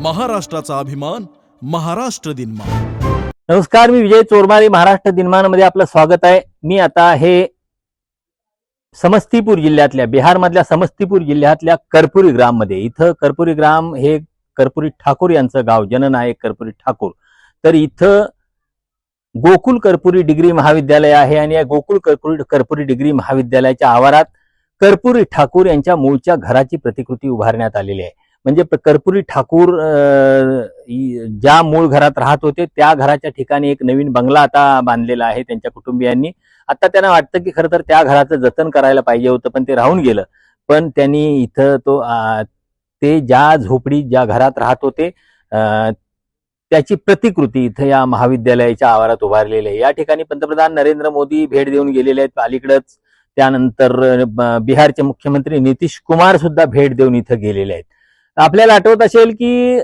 महाराष्ट्राचा अभिमान महाराष्ट्र दिनमान. नमस्कार मी विजय चोरमारे महाराष्ट्र दिनमानमध्ये आपलं स्वागत आहे. मी आता हे समस्तीपूर जिल्ह्यातल्या बिहारमधल्या समस्तीपूर जिल्ह्यातल्या कर्पुरी ग्राममध्ये. इथं कर्पुरी ग्राम हे कर्पुरी ठाकूर यांचं गाव जननायक कर्पुरी ठाकूर. तर इथं गोकुल कर्पुरी डिग्री महाविद्यालय आहे आणि या गोकुल कर्पुरी कर्पुरी डिग्री महाविद्यालयाच्या आवारात कर्पुरी ठाकूर यांच्या मूळच्या घराची प्रतिकृती उभारण्यात आलेली आहे. म्हणजे कर्पुरी ठाकूर ज्या मूळ घरात राहत होते त्या घराच्या ठिकाणी एक नवीन बंगला आता बांधलेला आहे त्यांच्या कुटुंबियांनी. आता त्यांना वाटतं की खरं तर त्या घराचं जतन करायला पाहिजे होतं पण ते राहून गेलं. पण त्यांनी इथं तो ते ज्या झोपडी ज्या घरात राहत होते त्याची प्रतिकृती इथं या महाविद्यालयाच्या आवारात उभारलेली आहे. या ठिकाणी पंतप्रधान नरेंद्र मोदी भेट देऊन गेलेले आहेत अलीकडंच. त्यानंतर बिहारचे मुख्यमंत्री नितीश कुमार सुद्धा भेट देऊन इथं गेलेले आहेत. आपल्याला आठवत असेल की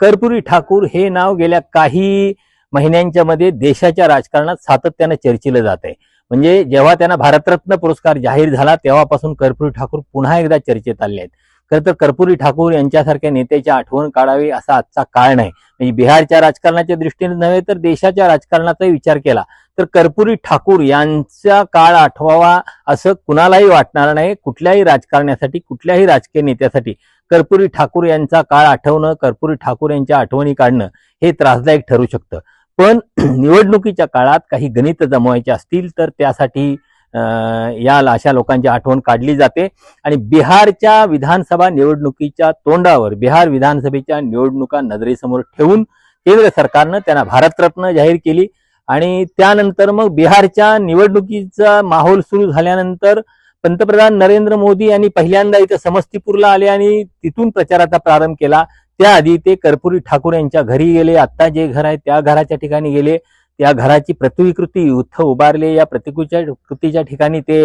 कर्पुरी ठाकूर हे नाव गेल्या काही महिन्यांच्या मध्ये देशाच्या राजकारणात सातत्यानं चर्चिलं जात आहे. म्हणजे जेव्हा त्यांना भारतरत्न पुरस्कार जाहीर झाला तेव्हापासून कर्पुरी ठाकूर पुन्हा एकदा चर्चेत आले आहेत. खरं तर कर्पुरी ठाकूर यांच्यासारख्या नेत्याची आठवण काढावी असा आजचा काळ नाही. म्हणजे बिहारच्या राजकारणाच्या दृष्टीने नव्हे तर देशाच्या राजकारणाचाही विचार केला. तर कर्पुरी ठाकूर यांचा काळ आठवावा असं कुणालाही वाटणार नाही कुठल्याही राजकारण्यासाठी कुठल्याही राजकीय नेत्यासाठी. कर्पुरी ठाकूर यांचा काळ आठवणं कर्पुरी ठाकूर यांच्या आठवणी काढणं हे त्रासदायक ठरू शकतं. पण निवडणुकीच्या काळात काही गणित जमवायचे असतील तर त्यासाठी या अशा लोकांची आठवण काढली जाते. आणि बिहारच्या विधानसभा निवडणुकीच्या तोंडावर बिहार विधानसभेच्या निवडणुका नजरेसमोर ठेवून केंद्र सरकारनं त्यांना भारतरत्न जाहीर केली. आणि त्यानंतर मग बिहारच्या निवडणुकीचा माहोल सुरू झाल्यानंतर पंतप्रधान नरेंद्र मोदी यांनी पहिल्यांदा इथं समस्तीपूरला आले आणि तिथून प्रचाराचा प्रारंभ केला. त्याआधी ते कर्पुरी ठाकूर यांच्या घरी गेले. आत्ता जे घर आहे त्या घराच्या ठिकाणी गेले. त्या घराची प्रतिकृती इथं उभारले. या प्रतिकृतीच्या कृतीच्या ठिकाणी ते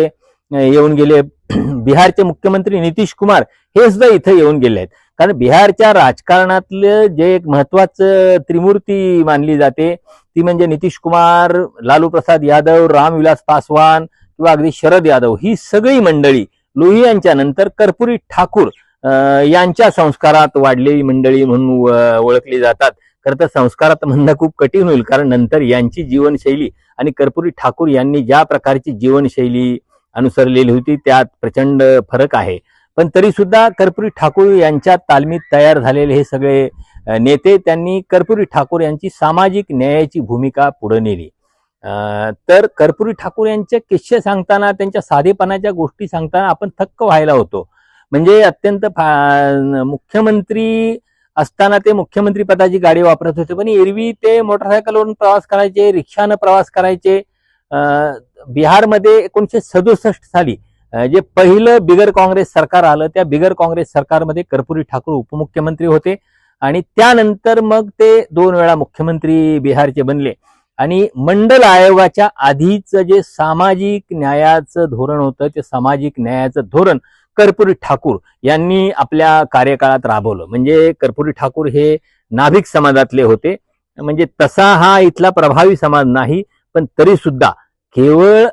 येऊन गेले. बिहारचे मुख्यमंत्री नितीश कुमार हे सुद्धा इथं येऊन गेले आहेत. कारण बिहारच्या राजकारणातलं जे एक महत्वाचं त्रिमूर्ती मानली जाते ती म्हणजे नितीश कुमार लालू प्रसाद यादव रामविलास पासवान किंवा अगदी शरद यादव. ही सगळी मंडळी लोही यांच्या नंतर कर्पुरी ठाकूर यांच्या संस्कारात वाढलेली मंडळी म्हणून ओळखली जातात. खरं तर संस्कारात म्हणणं खूप कठीण होईल कारण नंतर यांची जीवनशैली आणि कर्पुरी ठाकूर यांनी ज्या प्रकारची जीवनशैली अनुसरलेली होती त्यात प्रचंड फरक आहे. पण तरी सुद्धा कर्पुरी ठाकूर यांच्या तालमीत तयार झालेले हे सगळे नेते त्यांनी कर्पुरी ठाकूर यांची सामाजिक न्यायाची भूमिका पुढे नेली. तर कर्पुरी ठाकूर यांचे किस्से सांगताना त्यांच्या साधेपणाच्या गोष्टी सांगताना आपण थक्क व्हायला होतो. म्हणजे अत्यंत फा- मुख्यमंत्री असताना ते मुख्यमंत्री पदाची गाडी वापरत होते. पण एरवी ते मोटरसायकलवरून प्रवास करायचे रिक्षानं प्रवास करायचे. बिहारमध्ये एकोणीशे सदुसष्ट साली जे पहिलं बिगर काँग्रेस सरकार आलं त्या बिगर काँग्रेस सरकारमध्ये कर्पुरी ठाकूर उपमुख्यमंत्री होते. आणि त्यानंतर मग ते दोन वेळा मुख्यमंत्री बिहारचे बनले. आणि मंडल आयोगाच्या आधीचं जे सामाजिक न्यायाचं धोरण होतं ते सामाजिक न्यायाचं धोरण कर्पुरी ठाकूर यांनी आपल्या कार्यकाळात राबवलं. म्हणजे कर्पुरी ठाकूर हे नाभिक समाजातले होते. म्हणजे तसा हा इथला प्रभावी समाज नाही पण तरी सुद्धा केवळ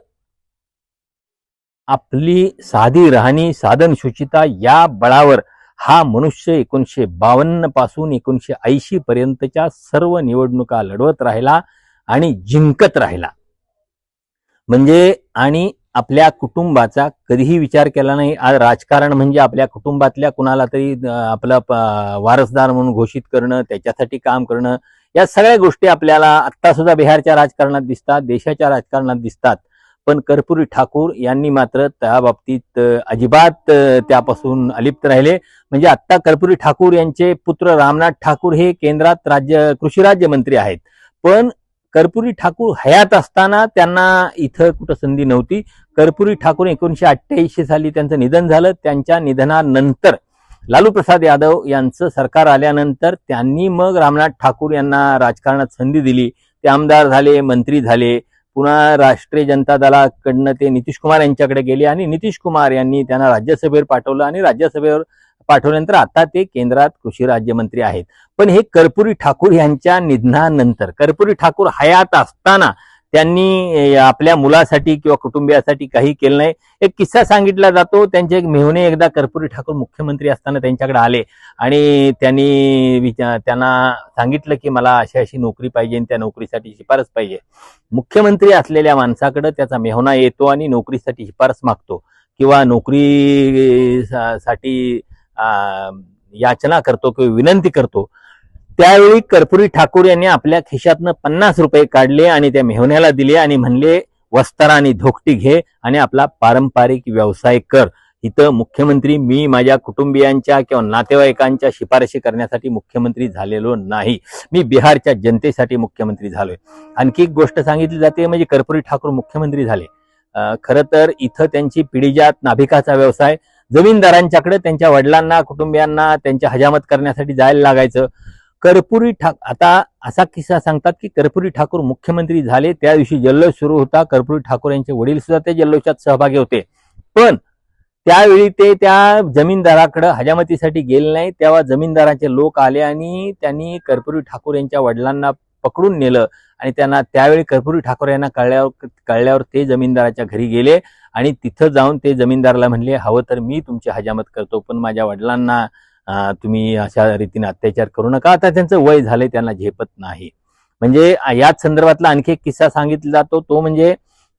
आपली साधी राहणी साधन शुचिता या बळावर हा मनुष्य एकोणीशे बावन्नपासून एकोणीशे ऐंशी पर्यंतच्या सर्व निवडणुका लढवत राहिला आणि जिंकत राहिला. म्हणजे आणि आपल्या कुटुंबाचा कधीही विचार केला नाही. आज राजकारण म्हणजे आपल्या कुटुंबातल्या कुणाला तरी आपला वारसदार म्हणून घोषित करणं त्याच्यासाठी काम करणं या सगळ्या गोष्टी आपल्याला आत्ता सुद्धा बिहारच्या राजकारणात दिसतात देशाच्या राजकारणात दिसतात. पण कर्पुरी ठाकूर यांनी मात्र त्या बाबतीत अजिबात त्यापासून अलिप्त राहिले. म्हणजे आत्ता कर्पुरी ठाकूर यांचे पुत्र रामनाथ ठाकूर हे केंद्रात राज्य कृषी राज्यमंत्री आहेत. पण कर्पुरी ठाकूर हयात असताना त्यांना इथं कुठं संधी नव्हती. कर्पुरी ठाकूर एकोणीशे अठ्ठ्याऐंशी साली त्यांचं निधन झालं. त्यांच्या निधनानंतर लालू प्रसाद यादव यांचं सरकार आल्यानंतर त्यांनी मग रामनाथ ठाकूर यांना राजकारणात संधी दिली. ते आमदार झाले मंत्री झाले. पुन्हा राष्ट्रीय जनता दलाकडनं ते नितीश कुमार यांच्याकडे गेले आणि नितीश कुमार यांनी त्यांना राज्यसभेवर पाठवलं आणि राज्यसभेवर पाठवल्यानंतर आता ते केंद्रात कृषी राज्यमंत्री आहेत. पण हे कर्पुरी ठाकूर यांच्या निधनानंतर कर्पुरी ठाकूर हयात असताना त्यांनी आपल्या मुलासाठी किंवा कुटुंबियासाठी काही केलं नाही. एक किस्सा सांगितला जातो त्यांचे एक मेहुणे एकदा कर्पुरी ठाकूर मुख्यमंत्री असताना त्यांच्याकडे आले आणि त्यांनी त्यांना सांगितलं की मला अशी अशी नोकरी पाहिजे आणि त्या नोकरीसाठी शिफारस पाहिजे. मुख्यमंत्री असलेल्या माणसाकडे त्याचा मेहुणा येतो आणि नोकरीसाठी शिफारस मागतो किंवा नोकरी सा- साठी याचना करतो किंवा विनंती करतो त्यावेळी कर्पुरी ठाकूर यांनी आपल्या खिशातनं पन्नास रुपये काढले आणि त्या मेहण्याला दिले आणि म्हणले वस्तारा आणि धोकटी घे आणि आपला पारंपरिक व्यवसाय कर. इथं मुख्यमंत्री मी माझ्या कुटुंबियांच्या किंवा नातेवाईकांच्या शिफारशी करण्यासाठी मुख्यमंत्री झालेलो नाही. मी बिहारच्या जनतेसाठी मुख्यमंत्री झालोय. आणखी एक गोष्ट सांगितली जाते म्हणजे कर्पुरी ठाकूर मुख्यमंत्री झाले. खरं तर इथं त्यांची पिढीजात नाभिकाचा व्यवसाय जमीनदारांच्याकडे त्यांच्या वडिलांना कुटुंबियांना त्यांच्या हजामत करण्यासाठी जायला लागायचं. कर्पुरी ठाक आता असा किस्सा सांगतात की कर्पुरी ठाकूर मुख्यमंत्री झाले त्या दिवशी जल्लोष सुरू होता. कर्पुरी ठाकूर यांचे वडील सुद्धा त्या जल्लोषात सहभागी होते. पण त्यावेळी ते त्या जमीनदाराकडे हजामतीसाठी गेले नाही. तेव्हा जमीनदाराचे लोक आले आणि त्यांनी कर्पुरी ठाकूर यांच्या वडिलांना पकडून नेलं आणि त्यांना त्यावेळी कर्पुरी ठाकूर यांना कळल्यावर कळल्यावर ते जमीनदाराच्या घरी गेले आणि तिथं जाऊन ते जमीनदाराला म्हणले हवं तर मी तुमची हजामत करतो पण माझ्या वडिलांना तुम्ही अशा रीतीने अत्याचार करू नका. आता त्यांचं वय झालंय त्यांना झेपत नाही. म्हणजे याच संदर्भातला आणखी एक किस्सा सांगितला जातो तो म्हणजे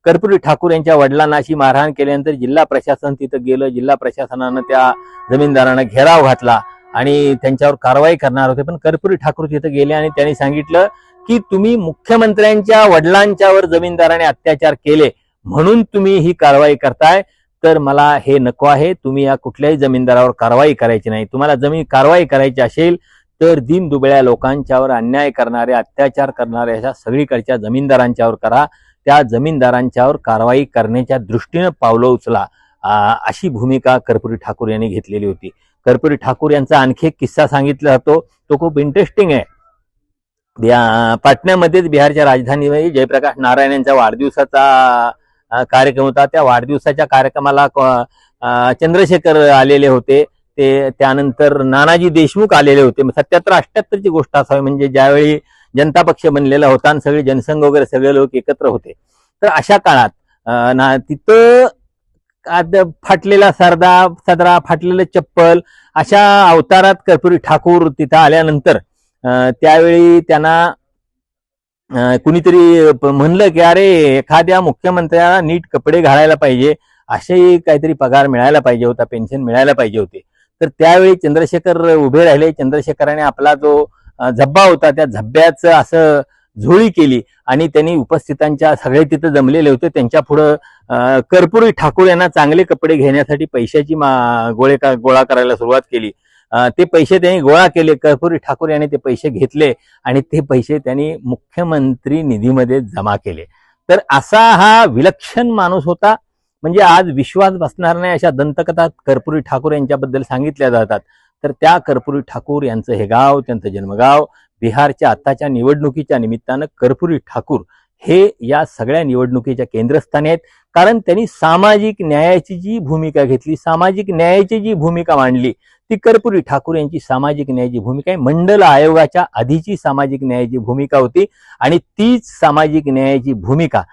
कर्पुरी ठाकूर यांच्या वडिलांना अशी मारहाण केल्यानंतर जिल्हा प्रशासन तिथं गेलं जिल्हा प्रशासनानं त्या जमीनदारांना घेराव घातला आणि त्यांच्यावर कारवाई करणार होते पण कर्पुरी ठाकूर तिथं गेले आणि त्यांनी सांगितलं की तुम्ही मुख्यमंत्र्यांच्या वडिलांच्यावर जमीनदाराने अत्याचार केले म्हणून तुम्ही ही कारवाई करताय तर मला हे नको आहे. तुम्ही या कुठल्याही जमीनदारावर कारवाई करायची नाही. तुम्हाला जमीन कारवाई करायची असेल तर दिन दुबळ्या लोकांच्यावर अन्याय करणारे अत्याचार करणाऱ्या अशा सगळीकडच्या जमीनदारांच्यावर करा. त्या जमीनदारांच्यावर कारवाई करण्याच्या दृष्टीनं पावलं उचला. अशी भूमिका कर्पुरी ठाकूर यांनी घेतलेली होती. कर्पुरी ठाकूर यांचा आणखी एक किस्सा सांगितला जातो. तो खूप इंटरेस्टिंग आहे. पाटण्यामध्येच बिहारच्या राजधानीमध्ये म्हणजे जयप्रकाश नारायण यांचा वाढदिवसाचा कार्यक्रम होता. त्या वाढदिवसाच्या कार्यक्रमाला क- चंद्रशेखर आलेले होते. ते त्यानंतर नानाजी देशमुख आलेले होते. सत्याहत्तर अठ्याहत्तरची गोष्ट असावी म्हणजे ज्यावेळी जनता पक्ष बनलेला होता आणि सगळे जनसंघ वगैरे सगळे लोक एकत्र होते. तर अशा काळात ना तिथं आद- फाटलेला सरदा सदरा फाटलेलं चप्पल अशा अवतारात कर्पुरी ठाकूर तिथं आल्यानंतर त्यावेळी त्यांना कुणीतरी म्हणलं की अरे एखाद्या मुख्यमंत्र्याला नीट कपडे घालायला पाहिजे असेही काहीतरी पगार मिळायला पाहिजे होता पेन्शन मिळायला पाहिजे होते. तर त्यावेळी चंद्रशेखर उभे राहिले. चंद्रशेखराने आपला जो झब्बा होता त्या झब्ब्याचं असं झोळी केली आणि त्यांनी उपस्थितांच्या सगळे तिथं जमलेले होते. त्यांच्या पुढं कर्पुरी ठाकूर यांना चांगले कपडे घेण्यासाठी पैशाची मा- गोळे का- गोळा करायला सुरुवात केली. ते पैसे त्यांनी गोळा केले. कर्पुरी ठाकूर यांनी ते पैसे घेतले आणि ते पैसे त्यांनी मुख्यमंत्री निधीमध्ये जमा केले. तर असा हा विलक्षण माणूस होता. म्हणजे आज विश्वास बसणार नाही अशा दंतकथा कर्पुरी ठाकूर यांच्याबद्दल सांगितल्या जातात. तर त्या कर्पुरी ठाकूर यांचं हे गाव त्यांचं जन्मगाव बिहारच्या आत्ताच्या निवडणुकीच्या निमित्तानं कर्पुरी ठाकूर हे या सगळ्या निवडणुकीच्या केंद्रस्थानी आहेत. कारण त्यांनी सामाजिक न्यायाची जी भूमिका घेतली सामाजिक न्यायाची जी भूमिका मांडली ती कर्पुरी ठाकूर यांची सामाजिक न्यायाची भूमिका आहे. मंडल आयोगाच्या आधीची सामाजिक न्यायाची भूमिका होती आणि तीच सामाजिक न्यायाची भूमिका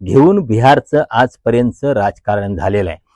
घेऊन बिहारचं आजपर्यंतचं राजकारण झालेलं आहे.